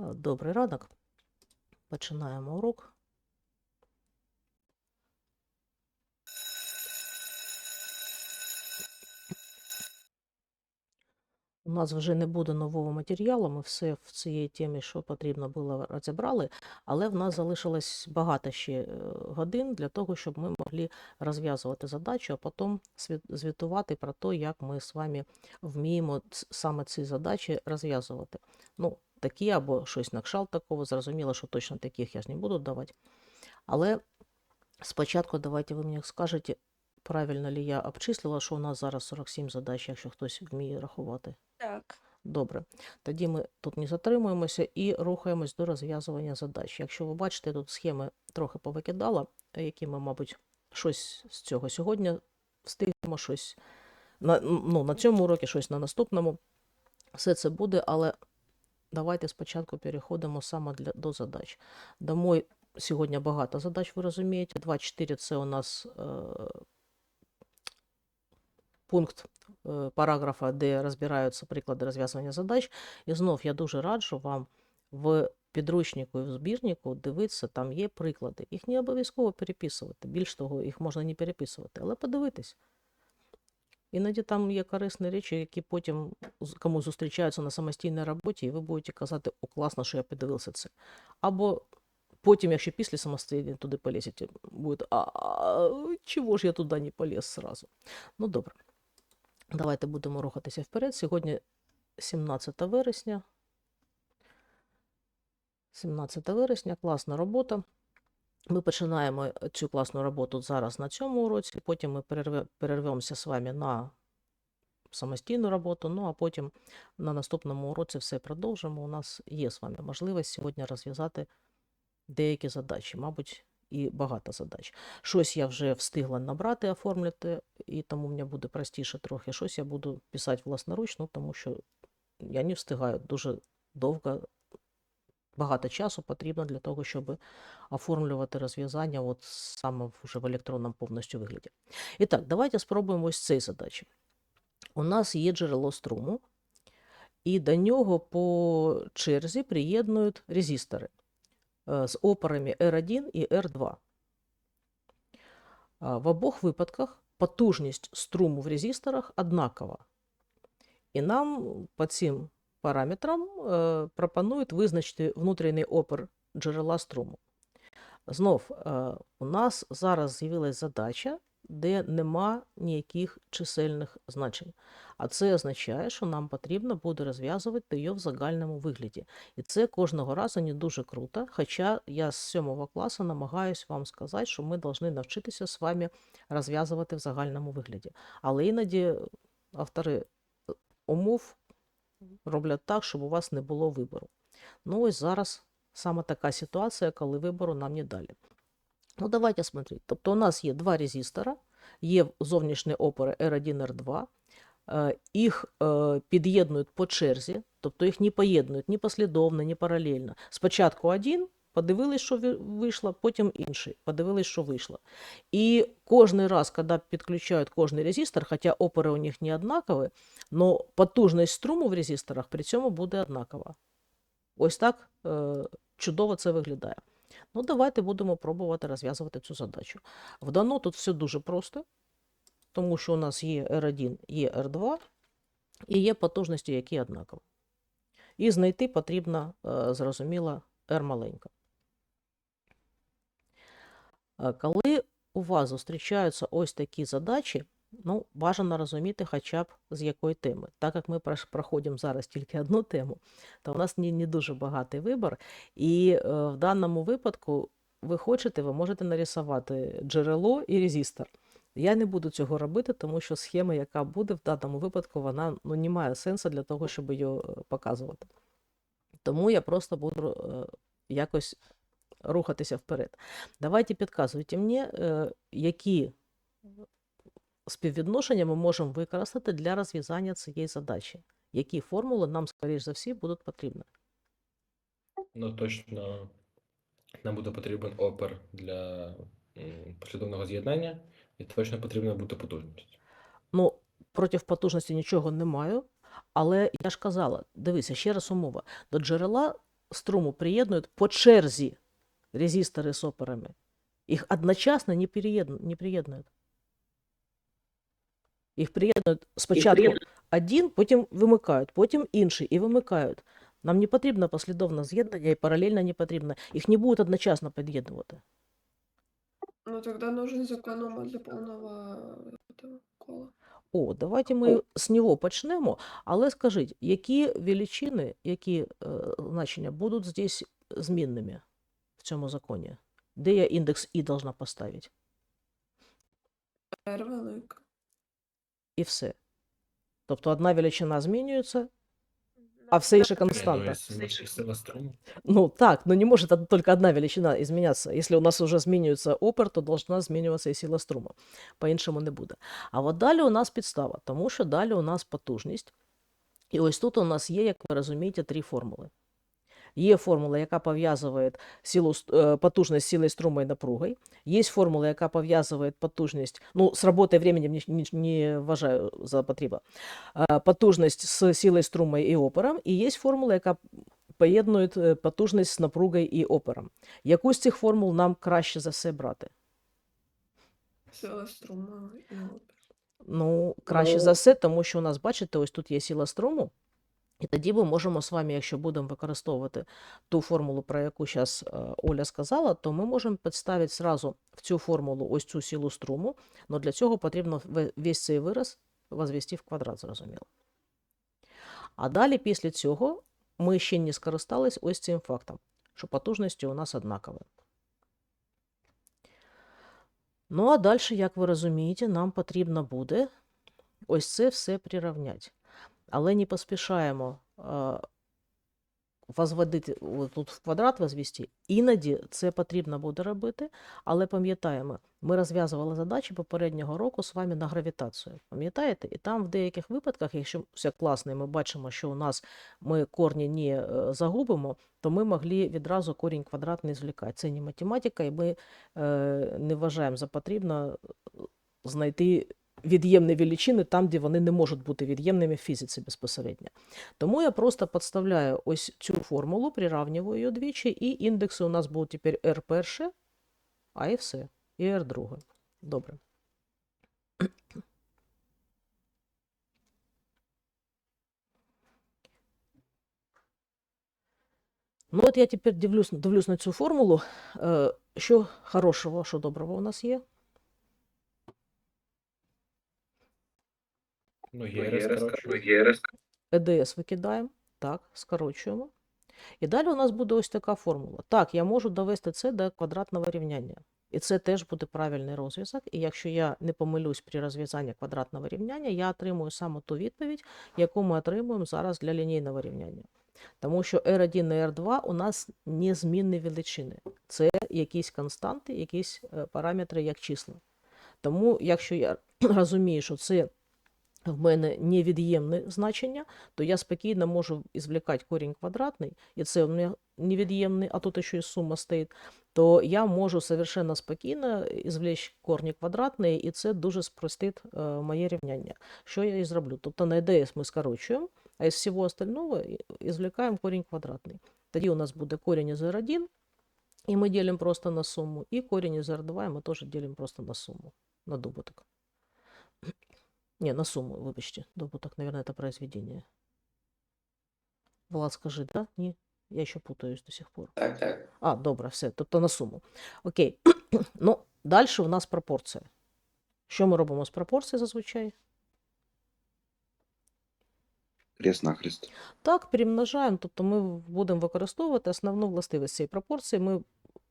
Добрий ранок. Починаємо урок. У нас вже не буде нового матеріалу, ми все в цій темі, що потрібно було, розібрали, але в нас залишилось багато ще е, годин для того, щоб ми могли розв'язувати задачу, а потім звітувати про те, як ми з вами вміємо саме ці задачі розв'язувати. Ну, такі або щось на кшалт такого, зрозуміло, що точно таких я ж не буду давати. Але спочатку давайте ви мені скажете, правильно ли я обчислила, що у нас зараз 47 задач, якщо хтось вміє рахувати. Так. Добре, тоді ми тут не затримуємося і рухаємось до розв'язування задач. Якщо ви бачите, тут схеми трохи повикидала, які ми, мабуть, щось з цього сьогодні встигнемо, щось на, ну, на цьому уроці, щось на наступному. Все це буде, але давайте спочатку переходимо саме для, до задач. Домой сьогодні багато задач, ви розумієте. 2.4 це у нас е, пункт е, параграфа, де розбираються приклади розв'язування задач. І знов я дуже раджу вам в підручнику і в збірнику дивитися, там є приклади. Їх не обов'язково переписувати. Більш того, їх можна не переписувати, але подивитись. Іноді там є корисні речі, які потім з- кому зустрічаються на самостійній роботі, і ви будете казати, о, класно, що я подивився це. Або потім, якщо після самостійно туди полізете, буде, а, а чого ж я туди не поліз сразу? Ну, добре. Давайте будемо рухатися вперед. Сьогодні 17 вересня. 17 вересня, класна робота. Ми починаємо е, цю класну роботу зараз на цьому уроці, потім ми перервемося з вами на самостійну роботу, ну а потім на наступному уроці все продовжимо. У нас є з вами можливість сьогодні розв'язати деякі задачі, мабуть, і багато задач. Щось я вже встигла набрати, оформити, і тому мені буде простіше трохи. Щось я буду писати власноручно, тому що я не встигаю дуже довго, багато часу потрібно для того, щоб оформлювати розв'язання от саме вже в електронному повністю вигляді. І так, давайте спробуємо ось цієї задачі. У нас є джерело струму, і до нього по черзі приєднують резистори е, з опорами R1 і R2. В обох випадках потужність струму в резисторах однакова. І нам по цим параметрам е, пропонують визначити внутрішній опір джерела струму. Знов, е, у нас зараз з'явилась задача, де нема ніяких чисельних значень. А це означає, що нам потрібно буде розв'язувати її в загальному вигляді. І це кожного разу не дуже круто. Хоча я з 7 класу намагаюсь вам сказати, що ми повинні навчитися з вами розв'язувати в загальному вигляді. Але іноді автори е, умов роблять так, щоб у вас не було вибору. Ну ось зараз саме така ситуація, коли вибору нам не далі. Ну, давайте смотреть. Тобто у нас є два резистора, є зовнішні опори R1, R2, е, їх е, під'єднують по черзі, тобто їх не поєднують ні послідовно, ні паралельно. Спочатку один, подивились, що ви- вийшло, потім інший, подивились, що вийшло. І кожен раз, коли підключають кожний резистор, хоча опори у них не однакові, але потужність струму в резисторах при цьому буде однакова. Ось так е, чудово це виглядає. Ну, давайте будемо пробувати розв'язувати цю задачу. Вдано тут все дуже просто, тому що у нас є R1, є R2 і є потужності, які однакові. І знайти потрібно, е, зрозуміло, R маленька. Е, Коли у вас зустрічаються ось такі задачі, ну, бажано розуміти хоча б з якої теми. Так як ми проходимо зараз тільки одну тему, то у нас не, не дуже багатий вибір. І е, в даному випадку ви хочете, ви можете нарисувати джерело і резистор. Я не буду цього робити, тому що схема, яка буде в даному випадку, вона ну, не має сенсу для того, щоб її е, показувати. Тому я просто буду е, якось рухатися вперед. Давайте підказуйте мені, е, які співвідношення ми можемо використати для розв'язання цієї задачі. Які формули нам, скоріш за всі, будуть потрібні. Ну, точно нам буде потрібен опер для послідовного з'єднання, і точно потрібна буде потужність. Ну, проти потужності нічого не маю, але я ж казала, дивися, ще раз умова. До джерела струму приєднують по черзі резистори з операми. Їх одночасно не, переєдну- не приєднують. Їх приєднують спочатку один, потім вимикають, потім інший і вимикають. Нам не потрібно послідовне з'єднання і паралельно не потрібно. Їх не будуть одночасно під'єднувати. Ну тогда нужен законома для полного кола. О, давайте ми з нього почнемо. Але скажіть, які величини, які е, значення будуть здесь змінними в цьому законі? Де я індекс І должна поставити? R велика. І все. Тобто одна величина змінюється, а все інше константа. Значит, сила струму. Ну так, но не может од- только одна величина изменяться. Если у нас уже змінюється опер, то должна змінюватися і сила струму. По-іншому не буде. А от далі у нас підстава, тому що далі у нас потужність. І ось тут у нас є, як ви розумієте, три формули. Є формула, яка пов'язує силу, е, потужність з силою струму і напругою. Є формула, яка пов'язує потужність, ну, з роботою временем не, не, не вважаю за потрібу, е, потужність з силою струму і опером. І є формула, яка поєднують е, потужність з напругою і опером. Яку з цих формул нам краще за все брати? Сила струма і опір. Ну, краще за все, тому що у нас, бачите, ось тут є сила струму. І тоді ми можемо з вами, якщо будемо використовувати ту формулу, про яку зараз Оля сказала, то ми можемо підставити зразу в цю формулу ось цю силу струму. але для цього потрібно весь цей вираз возвести в квадрат, зрозуміло. А далі після цього ми ще не скористались ось цим фактом, що потужності у нас однакові. Ну, а далі, як ви розумієте, нам потрібно буде ось це все прирівняти. Але не поспішаємо возводити тут в квадрат возвести. Іноді це потрібно буде робити, але пам'ятаємо, ми розв'язували задачі попереднього року з вами на гравітацію. Пам'ятаєте? І там в деяких випадках, якщо все класно, і ми бачимо, що у нас ми корні не е, загубимо, то ми могли відразу корінь квадратний звлікати. Це не математика, і ми е, не вважаємо за потрібно е, знайти від'ємні величини там, де вони не можуть бути від'ємними в фізиці безпосередньо. Тому я просто підставляю ось цю формулу, приравнюю її двічі, і індекси у нас будуть тепер R перше, а і все, і R друге. Добре. Ну, от я тепер дивлюсь, дивлюсь на цю формулу. Е, що хорошого, що доброго у нас є? Ну, короче. ЕДС викидаємо, так, скорочуємо. І далі у нас буде ось така формула. Так, я можу довести це до квадратного рівняння. І це теж буде правильний розв'язок. І якщо я не помилюсь при розв'язанні квадратного рівняння, я отримую саме ту відповідь, яку ми отримуємо зараз для лінійного рівняння. Тому що R1 і R2 у нас незмінні величини. Це якісь константи, якісь е, параметри як числа. Тому, якщо я розумію, що це в мене невід'ємне значення, то я спокійно можу ізвлікати корінь квадратний, і це у мене невід'ємний, а тут ще і сума стоїть, то я можу совершенно спокійно извлечь корні квадратні, і це дуже спростить е, моє рівняння. Що я і зроблю? Тобто на ЕДС ми скорочуємо, а із всього остального і- корінь квадратний. Тоді у нас буде корінь із R1, і ми ділимо просто на суму, і корінь із R2 ми теж ділимо просто на суму, на добуток. Не, на сумму, вибачте. Добуток, наверное, это произведение. Влад, скажи, да? Ні? Я ще путаюсь до сих пор. Так, так. А, добре, все. Тобто на суму. Окей. ну, далі у нас пропорція. Що ми робимо з пропорції зазвичай? Крест-нахрест. Так, перемножаємо, тобто ми будемо використовувати основну властивість цієї пропорції. Ми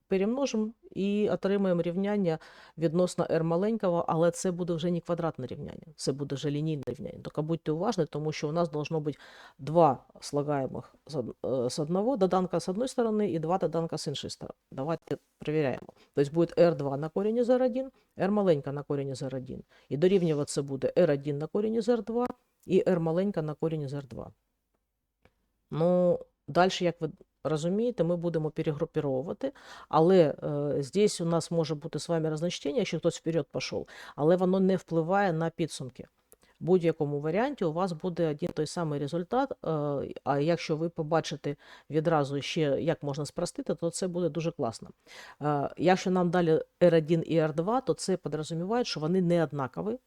перемножимо і отримаємо рівняння відносно r маленького, але це буде вже не квадратне рівняння, це буде вже лінійне рівняння. Тільки будьте уважні, тому що у нас должно бути два слагаемых з е, одного доданка з одної сторони і два доданка з іншої сторони. Давайте перевіряємо. Тобто буде r2 на корінь із r1, r маленька на корінь із r1. І дорівнювати це буде r1 на корінь із r2 і r маленька на корінь із r2. Ну, далі, як ви розумієте, ми будемо перегрупіровувати, але е, здесь у нас може бути з вами розночтення, якщо хтось вперед пішов, але воно не впливає на підсумки. В будь-якому варіанті у вас буде один той самий результат. е, А якщо ви побачите відразу ще, як можна спростити, то це буде дуже класно. Е, Якщо нам далі R1 і R2, то це підрозуміває, що вони не однакові.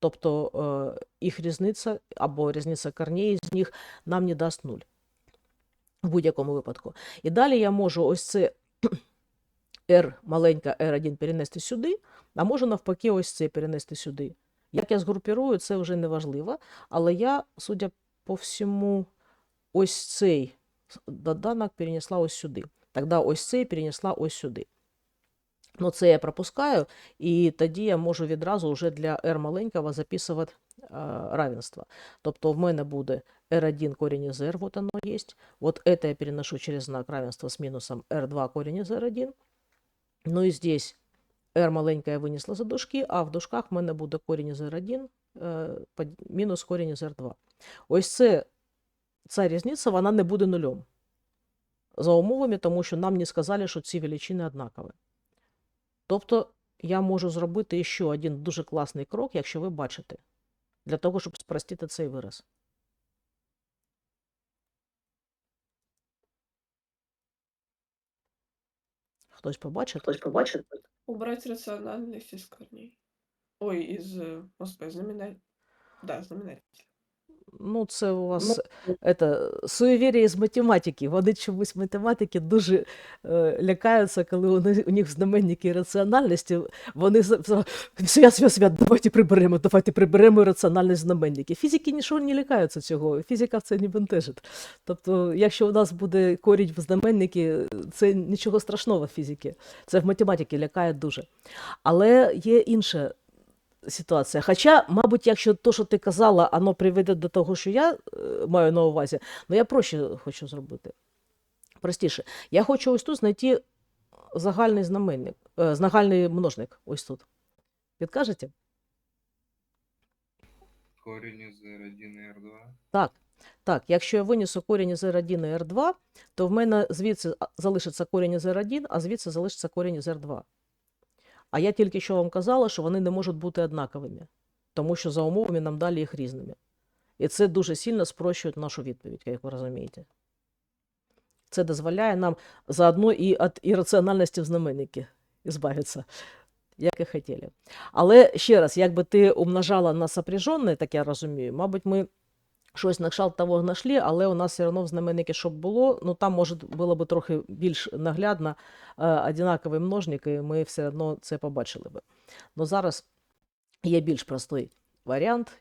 Тобто е, їх різниця або різниця корней з них нам не дасть нуль в будь-якому випадку. І далі я можу ось це R маленька R1 перенести сюди, а можу навпаки ось це перенести сюди. Як я згрупірую, це вже не важливо, але я, судя по всьому, ось цей доданок перенесла ось сюди. Тоді ось цей перенесла ось сюди. Ну, це я пропускаю, і тоді я можу відразу вже для R маленького записувати е, равенство. Тобто в мене буде R1 корень из R, вот оно есть. Вот это я переношу через знак равенства с минусом R2 корень из R1. Ну і здесь R маленька я винесла за дужки, а в дужках в мене буде корінь із R1 е, мінус корінь із R2. Ось це, ця різниця, вона не буде нульом. За умовами, тому що нам не сказали, що ці величини однакові. Тобто я можу зробити ще один дуже класний крок, якщо ви бачите, для того, щоб спростити цей вираз. Хтось побачить? Хтось побачить? Убрать рациональность из корней. Ой, из, э, господи, знаменатель. Да, знаменатель. Ну, це у вас это, суєвір'я з математики. Вони чомусь математики дуже е, лякаються, коли вони, у них знаменники раціональності, вони свят, свят, свят, давайте приберемо, давайте приберемо раціональність знаменники. Фізики нічого не лякаються цього, фізика в це не бентежить. Тобто, якщо у нас буде корінь в знаменники, це нічого страшного в фізики. Це в математиці лякає дуже. Але є інше ситуація. Хоча, мабуть, якщо то, що ти казала, воно приведе до того, що я е, маю на увазі, ну я проще хочу зробити. Простіше. Я хочу ось тут знайти загальний знаменник, е, загальний множник. Ось тут. Підкажете? Корень из R1 и R2. Так. Так, якщо я винесу корінь із R1 і R2, то в мене звідси залишиться корінь із R1, а звідси залишиться корінь із R2. А я тільки що вам казала, що вони не можуть бути однаковими, тому що за умовами нам дали їх різними. І це дуже сильно спрощує нашу відповідь, як ви розумієте. Це дозволяє нам заодно і від ірраціональності в знаменнику збавитися, як і хотіли. Але ще раз, якби ти умножала на сопряженне, так я розумію, мабуть, ми щось на кшталт того знайшли, але у нас все одно в знаменнику, щоб було, ну там може було б трохи більш наглядно е, однаковий множник, і ми все одно це побачили би. Ну зараз є більш простий варіант.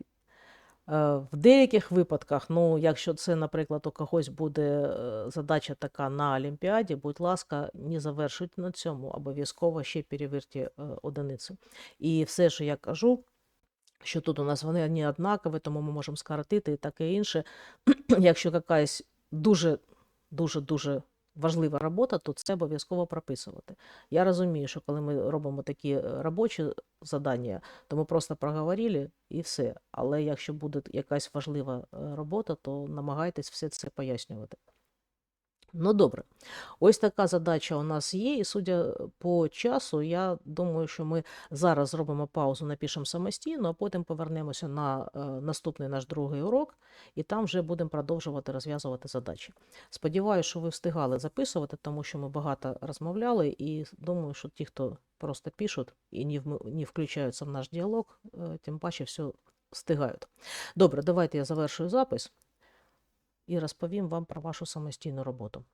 Е, В деяких випадках, ну, якщо це, наприклад, у когось буде е, задача така на Олімпіаді, будь ласка, не завершуйте на цьому, обов'язково ще перевірте одиницю. І все, що я кажу, що тут у нас вони не однакові, тому ми можемо скоротити і таке інше. Якщо якась дуже, дуже, дуже важлива робота, то це обов'язково прописувати. Я розумію, що коли ми робимо такі е, робочі завдання, то ми просто проговорили і все. Але якщо буде якась важлива е, робота, то намагайтесь все це пояснювати. Ну, добре. Ось така задача у нас є, і судя по часу, я думаю, що ми зараз зробимо паузу, напишемо самостійно, а потім повернемося на е, наступний наш другий урок, і там вже будемо продовжувати розв'язувати задачі. Сподіваюся, що ви встигали записувати, тому що ми багато розмовляли, і думаю, що ті, хто просто пишуть і не, включаються в наш діалог, е, тим паче все встигають. Добре, давайте я завершую запис і розповім вам про вашу самостійну роботу.